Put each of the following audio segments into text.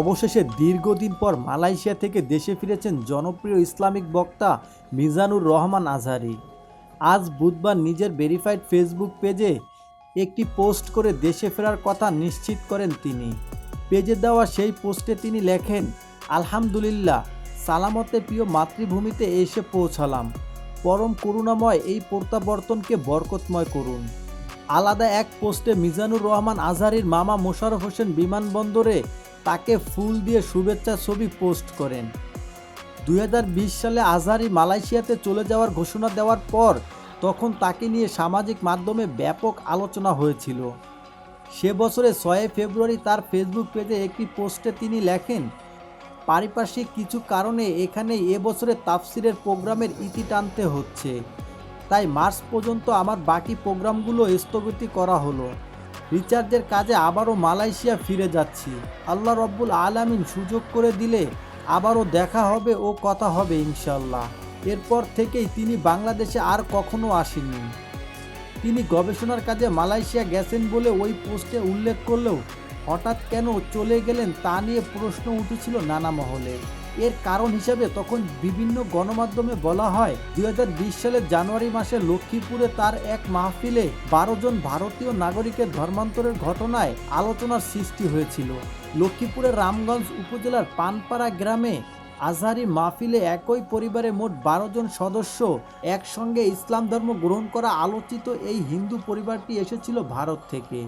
অবশেষে দীর্ঘদিন পর মালয়েশিয়া থেকে দেশে ফিরেছেন জনপ্রিয় ইসলামিক বক্তা মিজানুর রহমান আজহারি। আজ বুধবার নিজের ভেরিফাইড ফেসবুক পেজে একটি পোস্ট করে দেশে ফেরার কথা নিশ্চিত করেন তিনি। পেজে দেওয়া সেই পোস্টে তিনি লেখেন, আলহামদুলিল্লাহ, সালামতে প্রিয় মাতৃভূমিতে এসে পৌঁছালাম। পরম করুণাময় এই প্রত্যাবর্তনকে বরকতময় করুন। আলাদা এক পোস্টে মিজানুর রহমান আজহারির মামা মোশারফ হোসেন বিমানবন্দরে তাকে ফুল দিয়ে শুভেচ্ছা ছবি পোস্ট করেন। দু হাজার বিশ সালে আজহারি মালয়েশিয়াতে চলে যাওয়ার ঘোষণা দেওয়ার পর তখন তাকে নিয়ে সামাজিক মাধ্যমে ব্যাপক আলোচনা হয়েছিল। সে বছরে ছয় ফেব্রুয়ারি তার ফেসবুক পেজে একটি পোস্টে তিনি লেখেন, পারিপার্শ্বিক কিছু কারণে এখানে এবছরে তাফসিরের প্রোগ্রামের ইতি টানতে হচ্ছে। তাই মার্চ পর্যন্ত আমার বাকি প্রোগ্রামগুলো স্থগিত করা হলো। রিচার্জের কাজে আবারও মালয়েশিয়া ফিরে যাচ্ছি। আল্লাহ রব্বুল আলামিন সুযোগ করে দিলে আবারও দেখা হবে ও কথা হবে ইনশাল্লাহ এরপর থেকেই তিনি বাংলাদেশে আর কখনো আসেননি। তিনি গবেষণার কাজে মালয়েশিয়া গেছেন বলে ওই পোস্টে উল্লেখ করলেও হঠাৎ কেন চলে গেলেন তা নিয়ে প্রশ্ন উঠেছিল নানা মহলে। এর কারণ হিসেবে তখন বিভিন্ন গণমাধ্যমে বলা হয়, দুই হাজার বিশ সালের জানুয়ারি মাসে লক্ষ্মীপুরে তার এক মাহফিলে বারো জন ভারতীয় নাগরিকের ধর্মান্তরের ঘটনায় আলোচনার সৃষ্টি হয়েছিল। লক্ষ্মীপুরের রামগঞ্জ উপজেলার পানপাড়া গ্রামে আজহারি মাহফিলে একই পরিবারে মোট বারো জন সদস্য একসঙ্গে ইসলাম ধর্ম গ্রহণ করা আলোচিত এই হিন্দু পরিবারটি এসেছিল ভারত থেকে।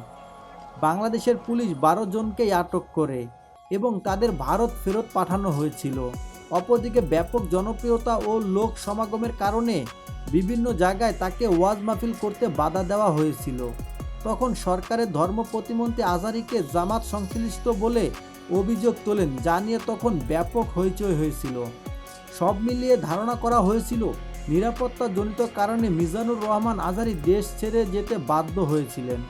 বাংলাদেশের পুলিশ বারো জনকেই আটক করে। এবং তাদের ভারত ফেরত পাঠানো হয়েছিল। অপরদিকে ব্যাপক জনপ্রিয়তা ও লোক সমাগমের কারণে বিভিন্ন জায়গায় তাকে ওয়াজ মাহফিল করতে বাধা দেওয়া হয়েছিল। তখন সরকারের ধর্ম প্রতিমন্ত্রী আজারিকে জামাত সংশ্লিষ্ট বলে অভিযোগ তোলেন, যা নিয়ে তখন ব্যাপক হইচই হয়েছিল। সব মিলিয়ে ধারণা করা হয়েছিল, নিরাপত্তাজনিত কারণে মিজানুর রহমান আজারি দেশ ছেড়ে যেতে বাধ্য হয়েছিলেন।